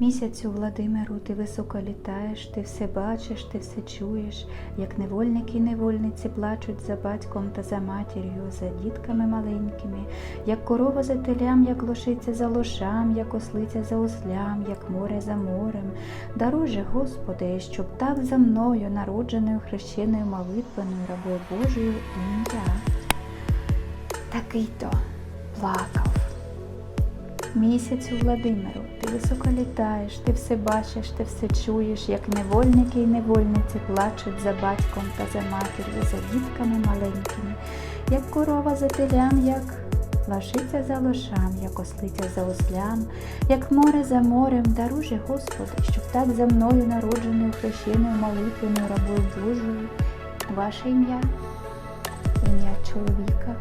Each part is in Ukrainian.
Місяцю Владимиру, ти високо літаєш, ти все бачиш, ти все чуєш, як невольники й невольниці плачуть за батьком та за матір'ю, за дітками маленькими, як корова за телям, як лошиця за лошам, як ослиця за ослям, як море за морем. Даруй Господи, щоб так за мною, народженою хрещеною молитвеною рабою Божою ім'я. Такий то плакав. Місяцю Владимиру, ти високо літаєш, ти все бачиш, ти все чуєш, як невольники і невольниці плачуть за батьком та за матір'ю, за дітками маленькими, як корова за телям, як лошиця за лошам, як ослиця за ослям, як море за морем, даруже, Господи, щоб так за мною народженою хрещеною молитвеною рабою Божою, ваше ім'я, ім'я чоловіка,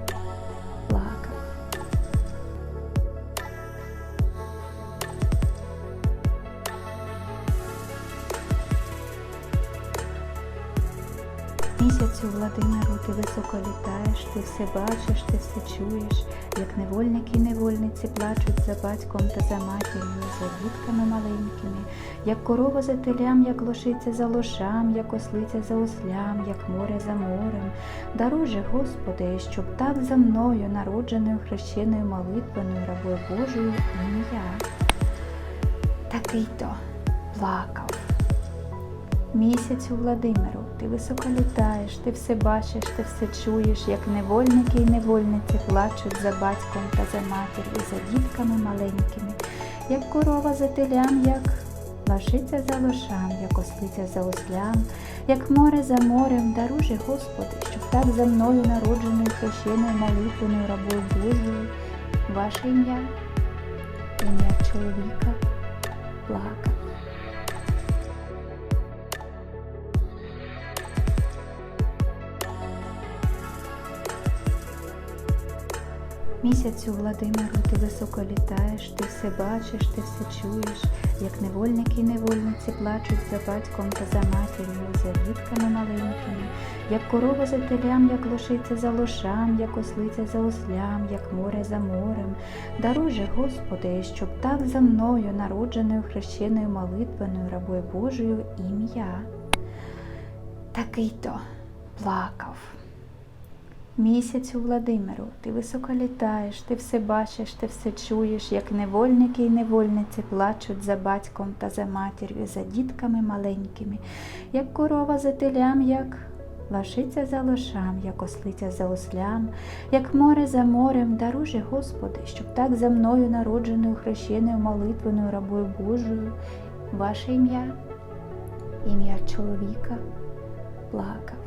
Місяцю Владимиру, ти високо літаєш, ти все бачиш, ти все чуєш, як невольники і невольниці плачуть за батьком та за матір'ю, за дітками маленькими, як корова за телям, як лошиця за лошам, як ослиця за ослям, як море за морем. Даруй Господи, щоб так за мною, народженою хрещеною молитвеною рабою Божою ім'я. Такий то плакав. Місяцю Владимиру, ти високо літаєш, ти все бачиш, ти все чуєш, як невольники і невольниці плачуть за батьком та за матір'ю, за дітками маленькими, як корова за телям, як лошиця за лошам, як ослиця за ослям, як море за морем, даруже, Господи, щоб так за мною народженою хрещеною молитвеною рабою Божою, ваше ім'я, ім'я чоловіка, плакав. Місяцю Владимиру, ти високо літаєш, ти все бачиш, ти все чуєш, як невольники і невольниці плачуть за батьком та за матір'ю, за дітками маленькими, як корова за телям, як лошиця за лошам, як ослиця за ослям, як море за морем. Даруй Господи, щоб так за мною, народженою хрещеною молитвеною рабою Божою ім'я. Такий то плакав. Місяцю Владимиру, ти високо літаєш, ти все бачиш, ти все чуєш, як невольники і невольниці плачуть за батьком та за матір'ю, за дітками маленькими, як корова за телям, як лошиця за лошам, як ослиця за ослям, як море за морем, даруже, Господи, щоб так за мною народженою хрещеною молитвеною рабою Божою, ваше ім'я, ім'я чоловіка, плакав.